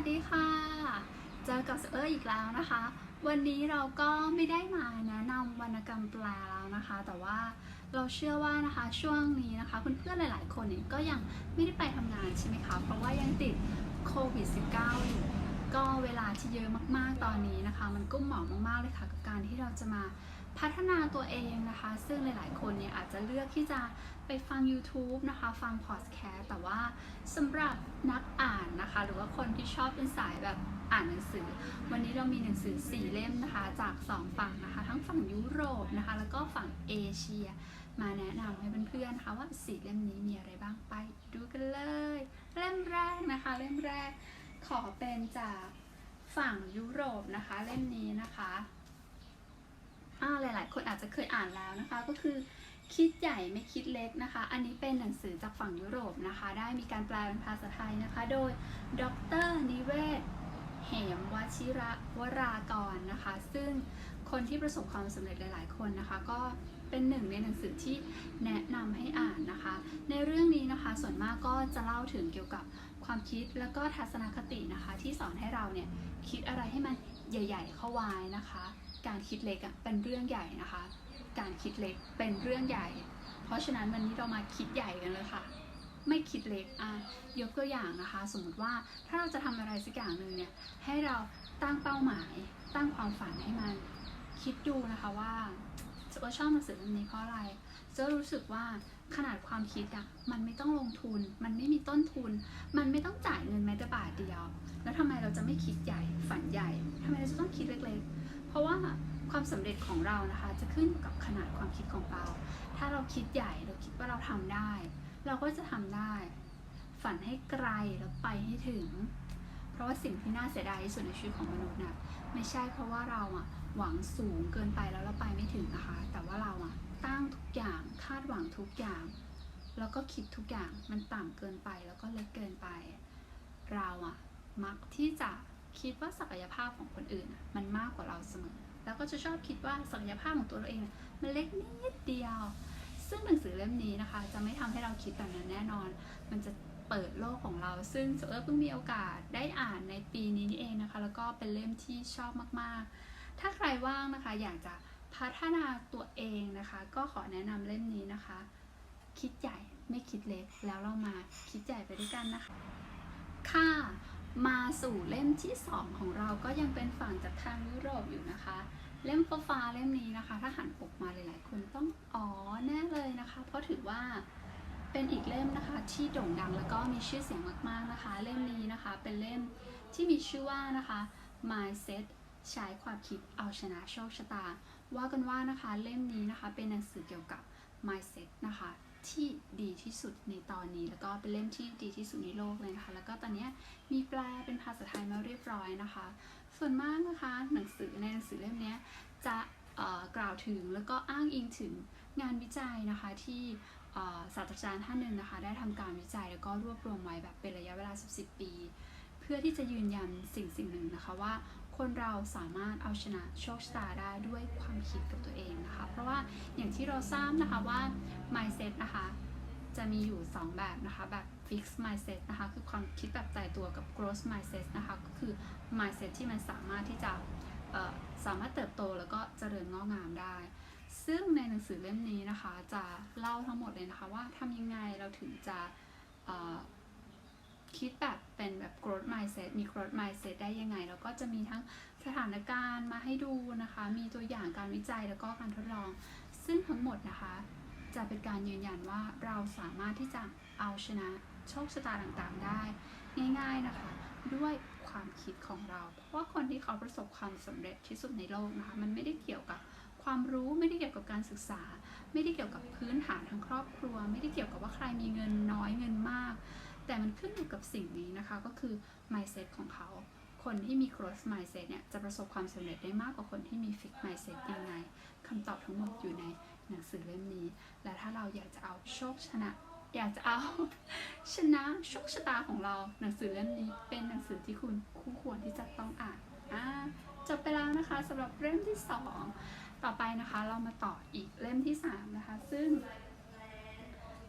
วัสดีค่ะ เจอกับเอออีกแล้วนะคะ วันนี้เราก็ไม่ได้มาแนะนำวรรณกรรมแปลแล้วนะคะ แต่ว่าเราเชื่อว่านะคะช่วงนี้นะคะเพื่อนๆหลาย ๆ คนเนี่ยก็ยังไม่ได้ไปทำงานใช่ไหมคะ เพราะว่ายังติดโควิด -19 อยู่ก็เวลาที่เยอะมากๆตอนนี้นะคะ มันก็เหมาะมากๆเลยค่ะกับการที่เราจะมา พัฒนาตัวเองนะคะ ซึ่งหลายๆ คนเนี่ยอาจจะเลือกที่จะไปฟัง YouTube นะคะ ฟังพอดแคสต์แต่ว่าสำหรับนักอ่านนะคะ หรือว่าคนที่ชอบเป็นสายแบบอ่านหนังสือ วันนี้เรามีหนังสือ 4 เล่มนะคะ จาก 2 ฝั่งนะคะ ทั้งฝั่งยุโรปนะคะ แล้วก็ฝั่งเอเชีย มาแนะนำให้เพื่อนๆนะคะว่า 4 เล่มนี้มีอะไรบ้างไป ดูกันเลย เล่มแรกนะคะ เล่มแรกขอเป็นจากฝั่งยุโรปนะคะ เล่มนี้นะคะ อ่าหลาย ๆ คนอาจจะเคยอ่านแล้วนะคะ ก็คือคิดใหญ่ไม่คิดเล็กนะคะ อันนี้เป็นหนังสือจากฝั่งยุโรปนะคะ ได้มีการแปลเป็นภาษาไทยนะคะ โดยดรนิเวศ เหมวชิระวรากรนะคะ ซึ่งคนที่ประสบความสำเร็จหลาย ๆ คนนะคะ ก็เป็นหนึ่งในหนังสือที่แนะนำให้อ่านนะคะ ในเรื่องนี้นะคะส่วนมากก็จะเล่าถึงเกี่ยวกับความคิดแล้วก็ทัศนคตินะคะ ที่สอนให้เราเนี่ยคิดอะไรให้มันใหญ่ ๆ เข้าไว้นะคะ การคิดเล็กอะเป็นเรื่องใหญ่นะคะ การคิดเล็กเป็นเรื่องใหญ่ เพราะฉะนั้นวันนี้เรามาคิดใหญ่กันเลยค่ะ ไม่คิดเล็กอะยกตัวอย่างนะคะ สมมติว่าถ้าเราจะทำอะไรสักอย่างหนึ่งเนี่ย ให้เราตั้งเป้าหมาย ตั้งความฝันให้มัน คิดดูนะคะว่าจะว่าชอบหนังสือเล่มนี้เพราะอะไรจะรู้สึกว่าขนาดความคิดอะมันไม่ต้องลงทุน มันไม่มีต้นทุน มันไม่ต้องจ่ายเงินแม้แต่บาทเดียว แล้วทำไมเราจะไม่คิดใหญ่ฝันใหญ่ทำไมเราจะต้องคิดเล็กๆ เพราะว่าความสำเร็จของเรานะคะจะขึ้นอยู่กับขนาดความคิดของเรา ถ้าเราคิดใหญ่เราคิดว่าเราทำได้ เราก็จะทำได้ ฝันให้ไกลแล้วไปให้ถึง เพราะว่าสิ่งที่น่าเสียดายที่สุดในชีวิตของมนุษย์น่ะไม่ใช่เพราะว่าเราอะหวังสูงเกินไปแล้วเราไปไม่ถึงนะคะ แต่ว่าเราอะตั้งทุกอย่างคาดหวังทุกอย่าง แล้วก็คิดทุกอย่างมันต่ำเกินไปแล้วก็เล็กเกินไป เราอะมักที่จะ คิดว่าศักยภาพของคนอื่นมันมากกว่าเราเสมอ แล้วก็จะชอบคิดว่าศักยภาพของตัวเราเองมันเล็กนิดเดียว ซึ่งหนังสือเล่มนี้นะคะ จะไม่ทำให้เราคิดแบบนั้นแน่นอน มันจะเปิดโลกของเรา ซึ่งเออเพิ่งมีโอกาสได้อ่านในปีนี้นี่เองนะคะ แล้วก็เป็นเล่มที่ชอบมากๆ ถ้าใครว่างนะคะอยากจะพัฒนาตัวเองนะคะ ก็ขอแนะนำเล่มนี้นะคะ คิดใหญ่ไม่คิดเล็กแล้วเรามาคิดใหญ่ไปด้วยกันนะคะ ค่ะ มาสู่เล่มที่ 2 ของเราก็ยังเป็นฝั่งจากทางยุโรปอยู่นะคะ เล่มฟ้าเล่มนี้นะคะ ถ้าหันปกมาหลายๆคนต้องอ๋อแน่เลยนะคะ เพราะถือว่าเป็นอีกเล่มนะคะที่โด่งดังแล้วก็มีชื่อเสียงมากๆนะคะ เล่มนี้นะคะ เป็นเล่มที่มีชื่อว่านะคะ mindset ใช้ความคิดเอาชนะโชคชะตา ว่ากันว่านะคะเล่มนี้นะคะเป็นหนังสือเกี่ยวกับ mindset นะคะที่ ดีที่สุดในตอนนี้ แล้วก็เป็นเล่มที่ดีที่สุดในโลกเลยนะคะ แล้วก็ตอนนี้มีแปลเป็นภาษาไทยมาเรียบร้อยนะคะ ส่วนมากนะคะหนังสือในหนังสือเล่มนี้จะกล่าวถึงแล้วก็อ้างอิงถึงงานวิจัยนะคะที่ศาสตราจารย์ท่านหนึ่งนะคะ ได้ทำการวิจัยแล้วก็รวบรวมไว้แบบเป็นระยะเวลา 10 ปี เพื่อที่จะยืนยันสิ่งสิ่งหนึ่งนะคะว่าคนเราสามารถเอาชนะโชคชะตาได้ด้วยความคิดกับตัวเองนะคะ เพราะว่าอย่างที่เราทราบนะคะว่า mindset นะคะ จะมีอยู่ 2 แบบนะคะ แบบ fixed mindset นะคะ คือความคิดแบบตายตัวกับ growth mindset นะคะ ก็คือ mindset ที่มันสามารถที่จะสามารถเติบโตแล้วก็เจริญงอกงามได้ ซึ่งในหนังสือเล่มนี้นะคะ จะเล่าทั้งหมดเลยนะคะว่าทำยังไงเราถึงจะคิดแบบเป็นแบบ growth mindset มี growth mindset ได้ยังไง แล้วก็จะมีทั้งสถานการณ์มาให้ดูนะคะ มีตัวอย่างการวิจัยแล้วก็การทดลอง ซึ่งทั้งหมดนะคะ จะเป็นการยืนยันว่าเราสามารถที่จะเอาชนะโชคชะตาต่างๆได้ ง่าย ๆนะคะ ด้วยความคิดของเรา เพราะว่าคนที่เขาประสบความสำเร็จที่สุดในโลกนะคะมันไม่ได้เกี่ยวกับความรู้ไม่ได้เกี่ยวกับการศึกษา ไม่ได้เกี่ยวกับพื้นฐานทางครอบครัว ไม่ได้เกี่ยวกับว่าใครมีเงินน้อยเงินมาก แต่มันขึ้นอยู่กับสิ่งนี้นะคะก็คือ mindset ของเขา คนที่มี growth mindset เนี่ยจะประสบความสำเร็จได้มากกว่าคนที่มี fixed mindset ยังไงคำตอบทั้งหมดอยู่ใน หนังสือเล่มนี้ และถ้าเราอยากจะเอาโชคชนะ อยากจะเอาชนะโชคชะตาของเรา หนังสือเล่มนี้เป็นหนังสือที่คุณคู่ควรที่จะต้องอ่านอ่าจบไปแล้วนะคะสำหรับเล่มที่ 2 ต่อไปนะคะเรามาต่ออีกเล่มที่ 3 นะคะ ซึ่ง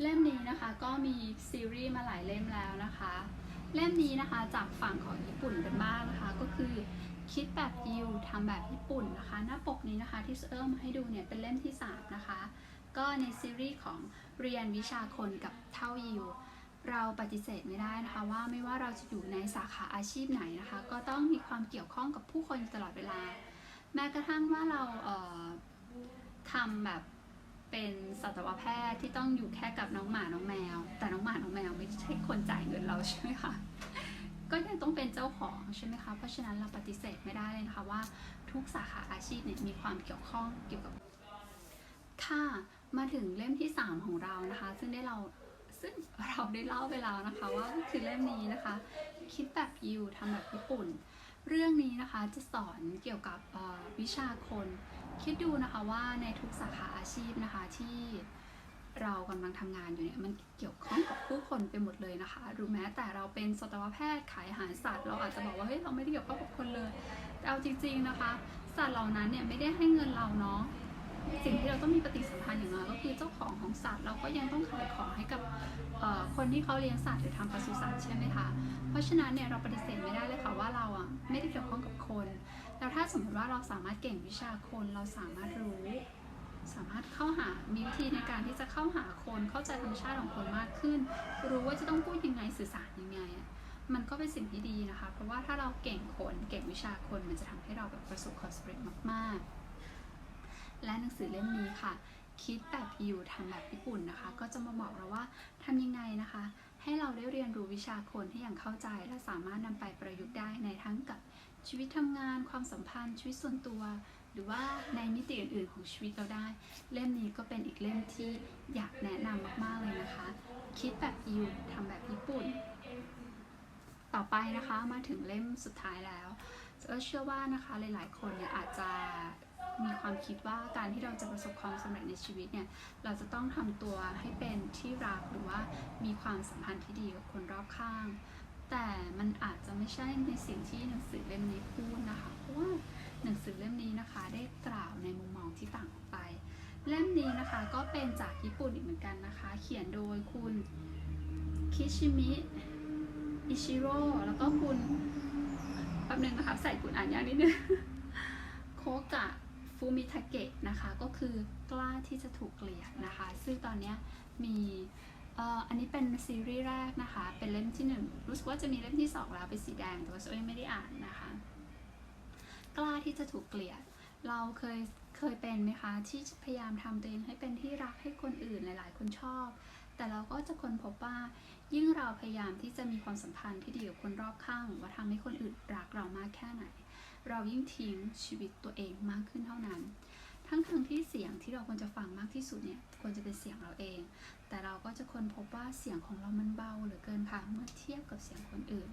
เล่มนี้นะคะก็มีซีรีส์มาหลายเล่มแล้วนะคะ เล่มนี้นะคะจากฝั่งของญี่ปุ่นกันบ้างนะคะ ก็คือ คิดแบบยิวทำแบบญี่ปุ่นนะคะ หน้าปกนี้นะคะที่เอิร์มาให้ดูเนี่ยเป็นเล่มที่ 3 นะคะ ก็ในซีรีส์ของเรียนวิชาคนกับเท่ายิว เราปฏิเสธไม่ได้นะคะว่าไม่ว่าเราจะอยู่ในสาขาอาชีพไหนนะคะ ก็ต้องมีความเกี่ยวข้องกับผู้คนอยู่ตลอดเวลา แม้กระทั่งว่าเราเทำแบบเป็นสัตวแพทย์ที่ต้องอยู่แค่กับน้องหมาน้องแมว แต่น้องหมาน้องแมวไม่ใช่คนจ่ายเงินเราใช่ไหมคะ ก็ยังต้องเป็นเจ้าของใช่ไหมคะ เพราะฉะนั้นเราปฏิเสธไม่ได้เลยนะคะว่าทุกสาขาอาชีพเนี่ยมีความเกี่ยวข้องเกี่ยวกับ ค่ะ มาถึงเล่มที่ 3 ของเรานะคะ ซึ่งได้เราซึ่งเราได้เล่าไปแล้วนะคะว่าคือเล่มนี้นะคะ คิดแบบยิวทำแบบญี่ปุ่น เรื่องนี้นะคะจะสอนเกี่ยวกับวิชาคน คิดดูนะคะว่าในทุกสาขาอาชีพนะคะที่ เรากำลังทำงานอยู่เนี่ยมันเกี่ยวข้องกับผู้คนไปหมดเลยนะคะ หรือแม้แต่เราเป็นสัตวแพทย์ขายอาหารสัตว์เราอาจจะบอกว่าเฮ้ยเราไม่ได้เกี่ยวข้องกับคนเลย แต่เอาจริง ๆนะคะ สัตว์เหล่านั้นเนี่ยไม่ได้ให้เงินเราเนาะสิ่งที่เราต้องมีปฏิสัมพันธ์อย่างน้อยก็คือเจ้าของของสัตว์เราก็ยังต้องขายของให้กับคนที่เขาเลี้ยงสัตว์หรือทำปศุสัตว์ใช่ไหมคะ เพราะฉะนั้นเนี่ยเราปฏิเสธไม่ได้เลยค่ะว่าเราอะไม่ได้เกี่ยวข้องกับคน แล้วถ้าสมมติว่าเราสามารถเก่งวิชาคนเราสามารถรู้ สามารถเข้าหามีวิธีในการที่จะเข้าหาคนเข้าใจธรรมชาติของคนมากขึ้น รู้ว่าจะต้องพูดยังไงสื่อสารยังไงมันก็เป็นสิ่งที่ดีนะคะ เพราะว่าถ้าเราเก่งคนเก่งวิชาคนมันจะทำให้เราแบบประสบความสำเร็จมากๆ และหนังสือเล่มนี้ค่ะ คิดแบบอยู่ทำแบบญี่ปุ่นนะคะ ก็จะมาบอกเราว่าทำยังไงนะคะ ให้เราได้เรียนรู้วิชาคนให้อย่างเข้าใจ และสามารถนำไปประยุกต์ได้ในทั้งกับชีวิตทำงาน ความสัมพันธ์ชีวิตส่วนตัว หรือว่าในมิติอื่นๆของชีวิตเราได้ เล่มนี้ก็เป็นอีกเล่มที่อยากแนะนำมากๆเลยนะคะ คิดแบบยูทำแบบญี่ปุ่น ต่อไปนะคะมาถึงเล่มสุดท้ายแล้วเออเชื่อว่านะคะหลายๆ คนเนี่ยอาจจะมีความคิดว่าการที่เราจะประสบความสำเร็จในชีวิตเนี่ยเราจะต้องทำตัวให้เป็นที่รักหรือว่ามีความสัมพันธ์ที่ดีกับคนรอบข้าง แต่มันอาจจะไม่ใช่ในสิ่งที่หนังสือเล่มนี้พูดนะคะเพราะว่า หนังสือเล่มนี้นะคะ ได้กล่าวในมุมมองที่ต่างออกไป เล่มนี้นะคะก็เป็นจากญี่ปุ่นอีกเหมือนกันนะคะ เขียนโดยคุณคิชิมิอิชิโร่แล้วก็คุณแป๊บนึงนะคะใส่คุณอ่านยากนิดนึงโคกะฟูมิทาเกะนะคะก็คือกล้าที่จะถูกเกลียดนะคะ ซึ่งตอนนี้มีอันนี้เป็นซีรีส์แรกนะคะ เป็นเล่มที่หนึ่งรู้สึกว่าจะมีเล่มที่สองแล้วเป็นสีแดง แต่ว่าโซยังไม่ได้อ่านนะคะ กล้าที่จะถูกเกลียด เราเคยเคยเป็นไหมคะ ที่พยายามทำตัวเองให้เป็นที่รักให้คนอื่นหลาย ๆ คนชอบ แต่เราก็จะค้นพบว่ายิ่งเราพยายามที่จะมีความสัมพันธ์ที่ดีกับคนรอบข้าง ว่าทำให้คนอื่นรักเรามากแค่ไหน เรายิ่งทิ้งชีวิตตัวเองมากขึ้นเท่านั้น ทั้งทั้งที่เสียงที่เราควรจะฟังมากที่สุดเนี่ยควรจะเป็นเสียงเราเอง แต่เราก็จะค้นพบว่าเสียงของเรามันเบาเหลือเกินค่ะเมื่อเทียบกับเสียงคนอื่น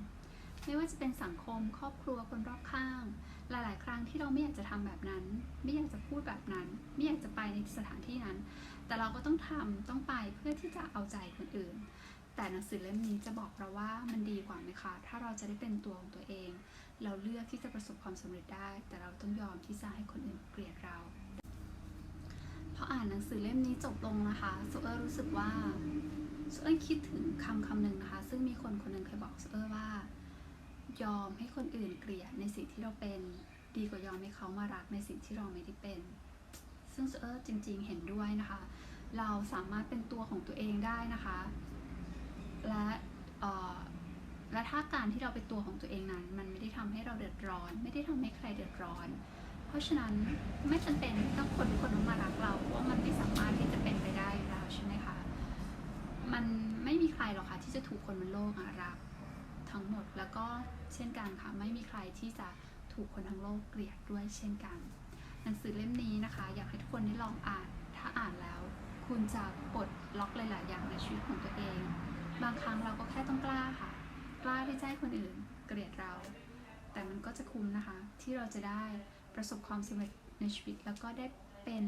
ไม่ว่าจะเป็นสังคม ครอบครัวคนรอบข้าง หลาย ๆ ครั้งที่เราไม่อยากจะทำแบบนั้น ไม่อยากจะพูดแบบนั้น ไม่อยากจะไปในสถานที่นั้น แต่เราก็ต้องทำต้องไปเพื่อที่จะเอาใจคนอื่น แต่หนังสือเล่มนี้จะบอกเราว่ามันดีกว่าไหมคะ ถ้าเราจะได้เป็นตัวของตัวเอง เราเลือกที่จะประสบความสำเร็จได้ แต่เราต้องยอมที่จะให้คนอื่นเกลียดเราพออ่านหนังสือเล่มนี้จบลงนะคะโซเออร์รู้สึกว่าโซเออร์คิดถึงคำคำหนึ่งนะคะ ซึ่งมีคนคนหนึ่งเคยบอกโซเออร์ว่า ยอมให้คนอื่นเกลียดในสิ่งที่เราเป็น ดีกว่ายอมให้เขามารักในสิ่งที่เราไม่ได้เป็น ซึ่งเออจริง ๆ เห็นด้วยนะคะ เราสามารถเป็นตัวของตัวเองได้นะคะ และออและถ้าการที่เราเป็นตัวของตัวเองนั้น มันไม่ได้ทำให้เราเดือดร้อน ไม่ได้ทำให้ใครเดือดร้อน เพราะฉะนั้นไม่จำเป็นต้องคนทุกคนต้องมารักเราเพราะว่ามันไม่สามารถที่จะเป็นไปได้แล้วใช่ไหมคะ มันไม่มีใครหรอกค่ะที่จะถูกคนบนโลกรัก ทั้งหมด แล้วก็เช่นกันค่ะไม่มีใครที่จะถูกคนทั้งโลกเกลียดด้วยเช่นกัน หนังสือเล่มนี้นะคะ อยากให้ทุกคนได้ลองอ่าน ถ้าอ่านแล้ว คุณจะปลดล็อกหลาย ๆ อย่างในชีวิตของตัวเอง บางครั้งเราก็แค่ต้องกล้าค่ะ กล้าที่จะให้คนอื่นเกลียดเรา แต่มันก็จะคุ้มนะคะ ที่เราจะได้ประสบความสำเร็จในชีวิตแล้วก็ได้เป็น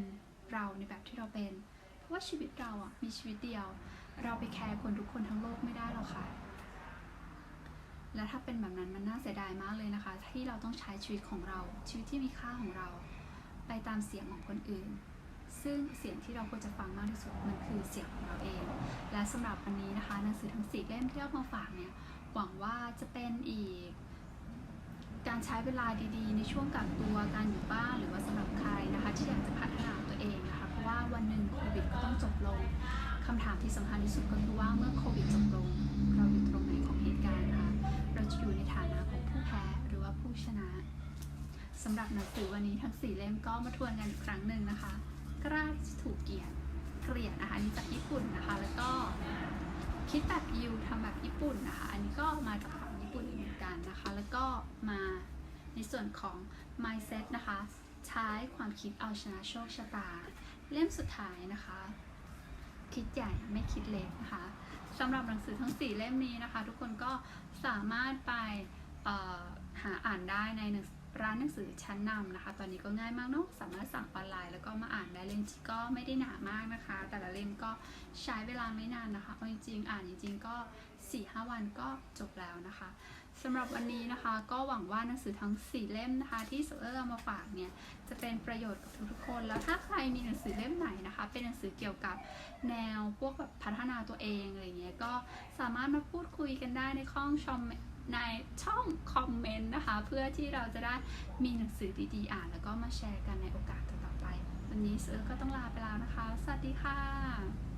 เราในแบบที่เราเป็น เพราะว่าชีวิตเราอะมีชีวิตเดียว เราไปแคร์คนทุกคนทั้งโลกไม่ได้หรอกค่ะ และถ้าเป็นแบบนั้นมันน่าเสียดายมากเลยนะคะ ที่เราต้องใช้ชีวิตของเรา ชีวิตที่มีค่าของเรา ไปตามเสียงของคนอื่น ซึ่งเสียงที่เราควรจะฟังมากที่สุดมันคือเสียงของเราเอง และสำหรับวันนี้นะคะหนังสือทั้งสี่เล่มที่เอามาฝากเนี่ยหวังว่าจะเป็นอีก การใช้เวลาดีๆ ในช่วงกักตัวการอยู่บ้านหรือว่าสำหรับใครนะคะ ที่อยากจะพัฒนาตัวเองนะคะ เพราะว่าวันหนึ่งโควิดก็ต้องจบลงคำถามที่สำคัญที่สุดก็คือว่าเมื่อโควิดจบลงเราอยู่ อยู่ในฐานะของผู้แพ้หรือว่าผู้ชนะสำหรับหนังสือวันนี้ทั้งสี่เล่มก็มาทวนกันอีกครั้งหนึ่งนะคะกล้าที่จะถูกเกลียดเกลียดนะคะอันนี้จากญี่ปุ่นนะคะ แล้วก็คิดแบบยิวทำแบบญี่ปุ่นนะคะ อันนี้ก็มาจากฝั่งญี่ปุ่นเหมือนกันนะคะ แล้วก็มาในส่วนของ mindset นะคะ ใช้ความคิดเอาชนะโชคชะตา เล่มสุดท้ายนะคะ คิดใหญ่ไม่คิดเล็กนะคะ สำหรับหนังสือทั้ง 4 เล่มนี้นะคะ ทุกคนก็สามารถไปหาอ่านได้ในร้านหนังสือชั้นนำนะคะ ตอนนี้ก็ง่ายมากเนาะสามารถสั่งออนไลน์ แล้วก็มาอ่านได้เล่มก็ไม่ได้หนามากนะคะ แต่ละเล่มก็ใช้เวลาไม่นานนะคะเอาจริงๆอ่านจริงๆก็4-5วันก็จบแล้วนะคะ สำหรับวันนี้นะคะ ก็หวังว่าหนังสือทั้ง 4 เล่มนะคะ ที่โซเออร์เอามาฝากเนี่ยจะเป็นประโยชน์กับทุกๆคน แล้วถ้าใครมีหนังสือเล่มไหนนะคะ เป็นหนังสือเกี่ยวกับแนวพวกแบบพัฒนาตัวเองอะไรเงี้ยก็สามารถมาพูดคุยกันได้ในข้องชมในช่องคอมเมนต์นะคะ เพื่อที่เราจะได้มีหนังสือดีๆอ่าน แล้วก็มาแชร์กันในโอกาสต่อๆไป วันนี้เซอร์ก็ต้องลาไปแล้วนะคะ สวัสดีค่ะ